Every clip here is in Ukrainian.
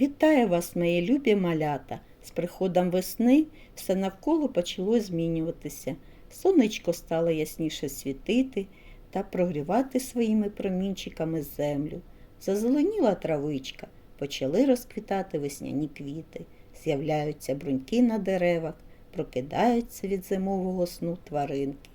Вітаю вас, мої любі малята! З приходом весни все навколо почало змінюватися. Сонечко стало ясніше світити та прогрівати своїми промінчиками землю. Зазеленіла травичка, почали розквітати весняні квіти, з'являються бруньки на деревах, прокидаються від зимового сну тваринки.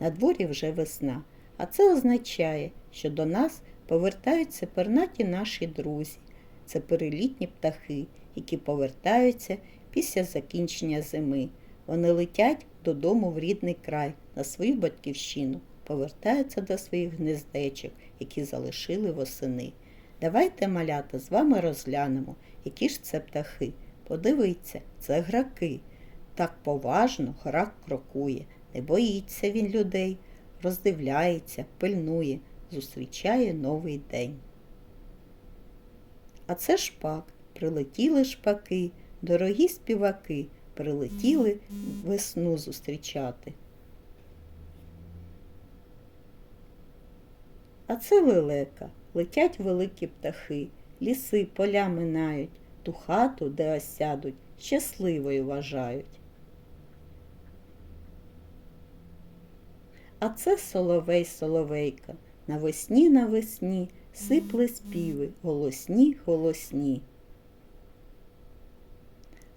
На дворі вже весна, а це означає, що до нас повертаються пернаті наші друзі. Це перелітні птахи, які повертаються після закінчення зими. Вони летять додому в рідний край, на свою батьківщину, повертаються до своїх гнездечок, які залишили восени. Давайте, малята, з вами розглянемо, які ж це птахи. Подивіться, це граки. Так поважно грак крокує, не боїться він людей, роздивляється, пильнує, зустрічає новий день. А це шпак. Прилетіли шпаки, дорогі співаки, прилетіли весну зустрічати. А це лелека. Летять великі птахи, ліси, поля минають, ту хату, де осядуть, щасливою вважають. А це соловей соловейка. Навесні навесні сипле співи, голосні, голосні.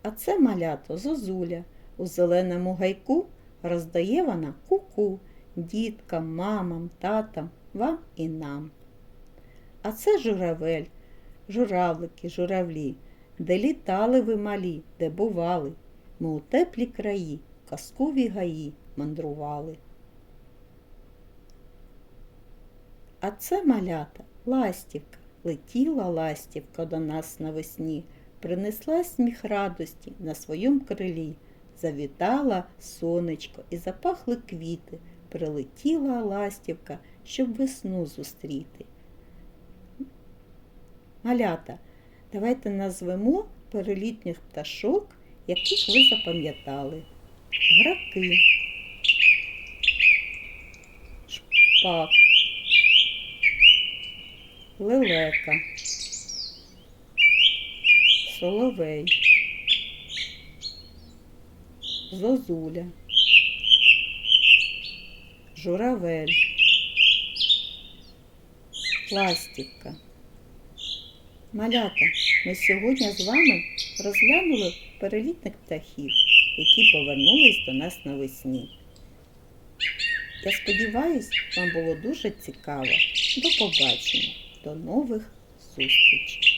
А це малято зозуля. У зеленому гайку роздає вона ку-ку діткам, мамам, татам, вам і нам. А це журавель, журавлики, журавлі, де літали ви малі, де бували. Ми у теплі краї, казкові гаї мандрували. А це малята ластівка. Летіла ластівка до нас навесні, принесла сміх радості на своєму крилі. Завітала сонечко і запахли квіти. Прилетіла ластівка, щоб весну зустріти. Малята, давайте назвемо перелітніх пташок, яких ви запам'ятали. Граки, шпак, лелека, соловей, зозуля, журавель, пластівка. Малята, ми сьогодні з вами розглянули перелітних птахів, які повернулись до нас навесні. Я сподіваюсь, вам було дуже цікаво. До побачення, до нових зустрічей!